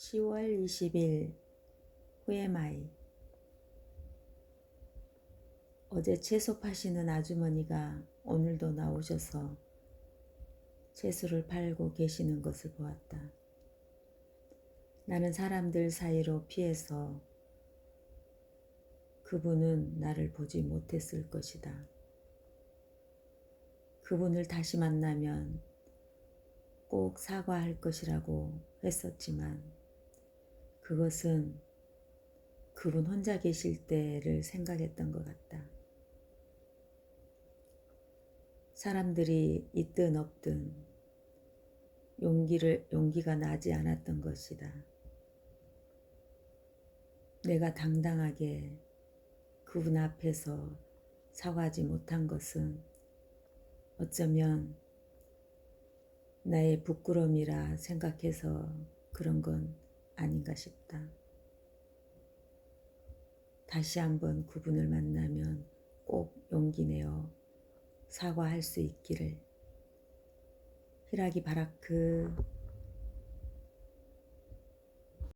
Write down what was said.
10월 20일 후에마이 어제 채소 파시는 아주머니가 오늘도 나오셔서 채소를 팔고 계시는 것을 보았다. 나는 사람들 사이로 피해서 그분은 나를 보지 못했을 것이다. 그분을 다시 만나면 꼭 사과할 것이라고 했었지만 그것은 그분 혼자 계실 때를 생각했던 것 같다. 사람들이 있든 없든 용기를 용기가 나지 않았던 것이다. 내가 당당하게 그분 앞에서 사과하지 못한 것은 어쩌면 나의 부끄러움이라 생각해서 그런 건 아닌가 싶다. 다시 한번 그분을 만나면 꼭 용기 내어 사과할 수 있기를. 히라기 바라크